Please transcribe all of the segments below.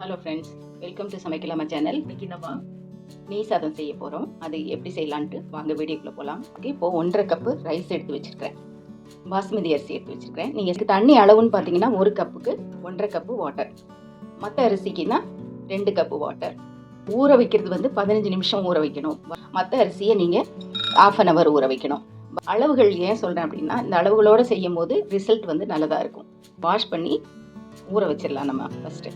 Hello friends welcome to சமைக்கலாமா channel இன்னைக்கு நம்ம நெய் சாதம் செய்ய போகிறோம் அது எப்படி செய்யலான்ட்டு வாங்க வீடியோக்குள்ளே போகலாம் ஓகே இப்போ ஒன்றரை கப்பு ரைஸ் எடுத்து வச்சுருக்கேன் பாஸ்மதி அரிசி எடுத்து வச்சுருக்கேன் நீங்கள் இதுக்கு தண்ணி அளவுன்னு பார்த்தீங்கன்னா ஒரு கப்புக்கு ஒன்றரை கப்பு வாட்டர் மற்ற அரிசிக்குன்னா ரெண்டு கப்பு வாட்டர் ஊற வைக்கிறது வந்து பதினஞ்சு நிமிஷம் ஊற வைக்கணும். மற்ற அரிசியை நீங்கள் ஆஃப் அன் ஹவர் ஊற வைக்கணும். அளவுகள் ஏன் சொல்கிறேன் அப்படின்னா இந்த அளவுகளோடு செய்யும் போது ரிசல்ட் வந்து நல்லதாக இருக்கும். வாஷ் பண்ணி ஊற வச்சிடலாம் நம்ம ஃபஸ்ட்டு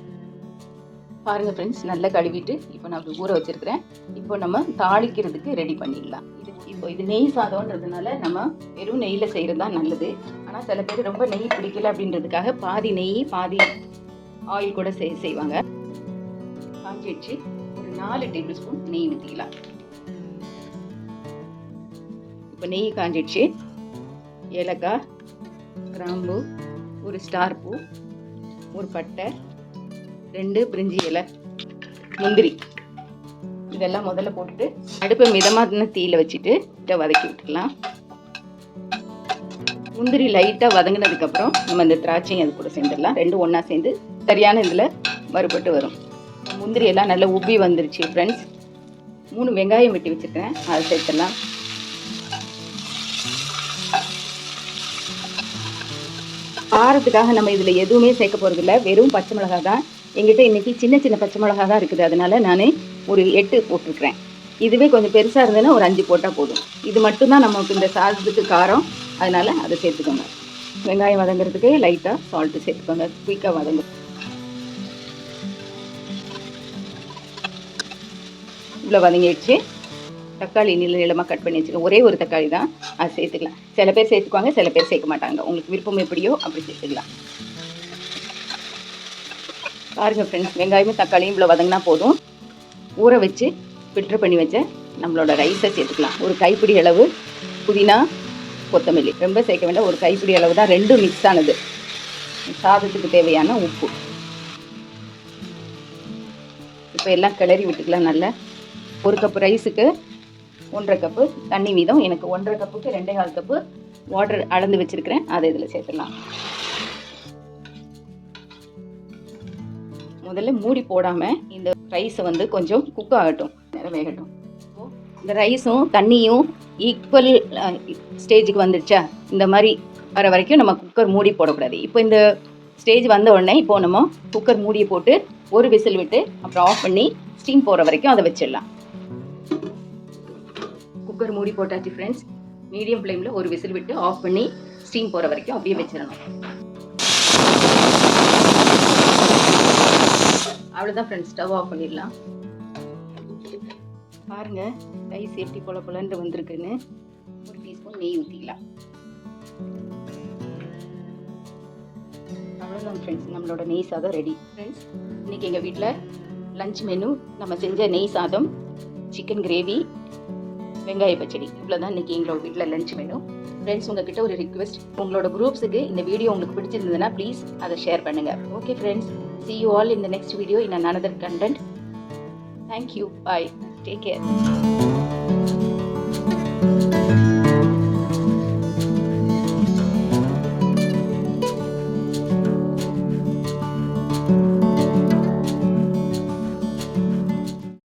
பாருங்கள் ஃப்ரெண்ட்ஸ் நல்லா கழுவிட்டு இப்போ நான் அப்படி ஊற வச்சிருக்கிறேன். இப்போ நம்ம தாளிக்கிறதுக்கு ரெடி பண்ணிடலாம். இது இப்போ இது நெய் சாதம்ன்றதுனால நம்ம வெறும் நெய்யில் செய்கிறது தான் நல்லது. ஆனால் சில பேர் ரொம்ப நெய் பிடிக்கல அப்படின்றதுக்காக பாதி நெய் பாதி ஆயில் கூட செய் செய்வாங்க. காஞ்சி வச்சு ஒரு நாலு டேபிள் ஸ்பூன் நெய் ஊற்றிக்கலாம் இப்போ நெய் காஞ்சிடுச்சு ஏலக்காய் கிராம்பு ஒரு ஸ்டார் பூ ஒரு பட்டை ரெண்டு பிரிஞ்சி இலை முந்திரி. இதெல்லாம் முதல்ல போட்டுட்டு அடுப்பை மிதமான தீயில வச்சுட்டு இதை வதக்கி விட்டுக்கலாம் முந்திரி லைட்டாக வதங்கினதுக்கப்புறம் நம்ம இந்த திராட்சையும் அது கூட சேர்ந்துடலாம். ரெண்டும் ஒன்றா சேர்ந்து சரியான இதில் வறுபட்டு வரும். முந்திரி எல்லாம் நல்லா உப்பி வந்துருச்சு ஃப்ரெண்ட்ஸ் மூணு வெங்காயம் வெட்டி வச்சுருக்கேன். அதை சேர்த்துடலாம். காரத்துக்காக நம்ம இதில் எதுவுமே சேர்க்க போகிறதில்ல வெறும் பச்சை மிளகாய் தான். எங்கிட்ட இன்றைக்கி சின்ன சின்ன பச்சை மிளகா தான் இருக்குது. அதனால நான் ஒரு எட்டு போட்டிருக்கிறேன். இதுவே கொஞ்சம் பெருசாக இருந்ததுன்னா ஒரு அஞ்சு போட்டால் போதும். இது மட்டும்தான் நமக்கு இந்த சாதத்துக்கு காரம். அதனால அதை சேர்த்துக்கோங்க. வெங்காயம் வதங்குறதுக்கு லைட்டாக சால்ட்டு சேர்த்துக்கோங்க. குயிக்காக வதங்கு. இவ்வளோ வதங்கிடுச்சு. தக்காளி நீள நீளமாக கட் பண்ணி வச்சுருக்கேன். ஒரே ஒரு தக்காளி தான். அது சேர்த்துக்கலாம். சில பேர் சேர்த்துக்குவாங்க சில பேர் சேர்க்க மாட்டாங்க. உங்களுக்கு விருப்பம் எப்படியோ அப்படி சேர்த்துக்கலாம். பாருங்கள் ஃப்ரெண்ட்ஸ் வெங்காயமும் தக்காளியும் இவ்வளோ வதங்கினா போதும். ஊற வச்சு ஃபில்டர் பண்ணி வச்ச நம்மளோட ரைஸை சேர்த்துக்கலாம். ஒரு கைப்பிடி அளவு புதினா கொத்தமல்லி. ரொம்ப சேர்க்க வேண்டாம் ஒரு கைப்பிடி அளவு தான். ரெண்டும் மிக்ஸ் ஆனது. சாதத்துக்கு தேவையான உப்பு. இப்போ எல்லாம் கிளறி விட்டுக்கலாம் நல்லா. ஒரு கப்பு ரைஸுக்கு ஒன்றரை கப்பு தண்ணி வீதம். எனக்கு ஒன்றரை கப்புக்கு ரெண்டே கால் கப்பு வாட்டர் அளந்து வச்சுருக்கிறேன். அதை இதில் சேர்த்துடலாம். முதல்ல மூடி போடாமல் இந்த ரைஸை வந்து கொஞ்சம் குக் ஆகட்டும். நேரம் வேகட்டும். இந்த ரைஸும் தண்ணியும் ஈக்குவல் ஸ்டேஜுக்கு வந்துடுச்சா? இந்த மாதிரி வர வரைக்கும் நம்ம குக்கர் மூடி போடக்கூடாது. இப்போ இந்த ஸ்டேஜ் வந்த உடனே இப்போ நம்ம குக்கர் மூடியை போட்டு ஒரு விசில் விட்டு அப்புறம் ஆஃப் பண்ணி ஸ்டீம் போகிற வரைக்கும் அதை வச்சிடலாம். குக்கர் மூடி போட்டாச்சு ஃப்ரெண்ட்ஸ் மீடியம் ஃப்ளேமில் ஒரு விசில் விட்டு ஆஃப் பண்ணி ஸ்டீம் போகிற வரைக்கும் அப்படியே வச்சிடணும். அவ்வளோதான் ஃப்ரெண்ட்ஸ் ஸ்டவ் ஆஃப் பண்ணிடலாம். பாருங்க ரைஸ் எப்படி போல போலன்ட்டு வந்திருக்குன்னு. ஒரு டீஸ்பூன் நெய் ஊற்றிக்கலாம் அவ்வளோதான் ஃப்ரெண்ட்ஸ் நம்மளோட நெய் சாதம் ரெடி ஃப்ரெண்ட்ஸ் இன்னைக்கு எங்கள் வீட்டில் லஞ்ச் மெனு நம்ம செஞ்ச நெய் சாதம் சிக்கன் கிரேவி வெங்காய பச்சடி. இவ்வளோ தான் இன்றைக்கி எங்களோட வீட்டில் லஞ்ச் மெனு ஃப்ரெண்ட்ஸ் உங்ககிட்ட ஒரு ரிக்வெஸ்ட் உங்களோட குரூப்ஸுக்கு இந்த வீடியோ உங்களுக்கு பிடிச்சிருந்ததுன்னா ப்ளீஸ் அதை ஷேர் பண்ணுங்கள் okay friends see you all இந்த next video video another content thank you bye take care take